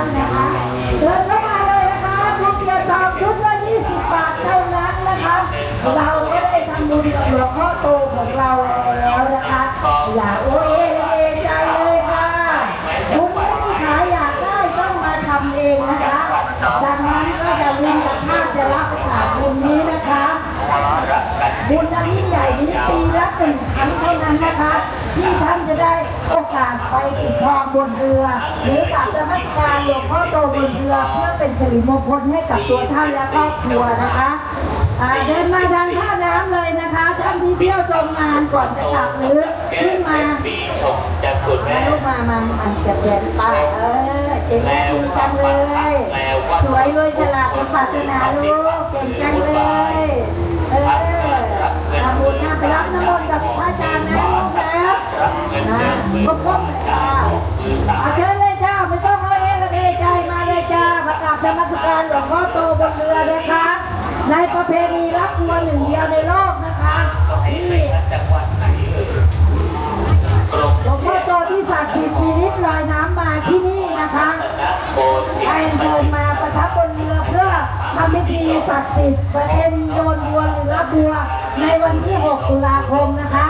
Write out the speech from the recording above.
เดินเข้ามาเลยนะคะทุกเกียร์องชุดละยี่สิบบาทเท่านั้นนะคะ เราก็ได้ทำบุญกับหลวงพ่อโตของเราแล้วนะคะ อย่าโอ้เอเใจเลยค่ะทุกคนที่ขายอยากได้ต้องมาทำเองนะคะดังนั้นก็อย่าลืมกับข้าจะรับปราศบุญนี้นะคะบุญอันยิ่งใหญ่นี้ปีละหนึ่งครั้งเท่านั้นนะคะ ที่ท่านจะได้โอกาสไปปิดทองบนเรือ หรือกราบนมัสการหลวงพ่อโตบนเรือเพื่อเป็นสิริมงคลให้กับตัวท่านและครอบครัวนะคะอ่าเดินมาทางท่าน้ำเลยนะคะ ท่านที่เที่ยวชมงานก่อนจะกลับหรือขึ้นมาปีชมจากคุณแม่ลูกมามามันจะเปลี่ยนไปเออเก่งดีจังเลยสวยรวยฉลาดปรารถนาลูกเก่งจังเลย นะครบเลยจ้าอาเชิญเลยจ้าไม่ต้องเอาเองละเองใจมาเลยจ้าประกาศธรรมสการหลวงพ่อโตบนเรือนะคะ ในประเพณีรับวัวหนึ่งเดียวในโลกนะคะที่หลวงพ่อโตที่ศักดิ์สิทธิ์มีฤทธิ์ลอยน้ำมาที่นี่นะคะให้เดินมาประทับบนเรือเพื่อทำพิธีศักดิ์สิทธิ์ประเพณีโยนบัวหรือรับบัวในวันที่ 6 ตุลาคมนะคะ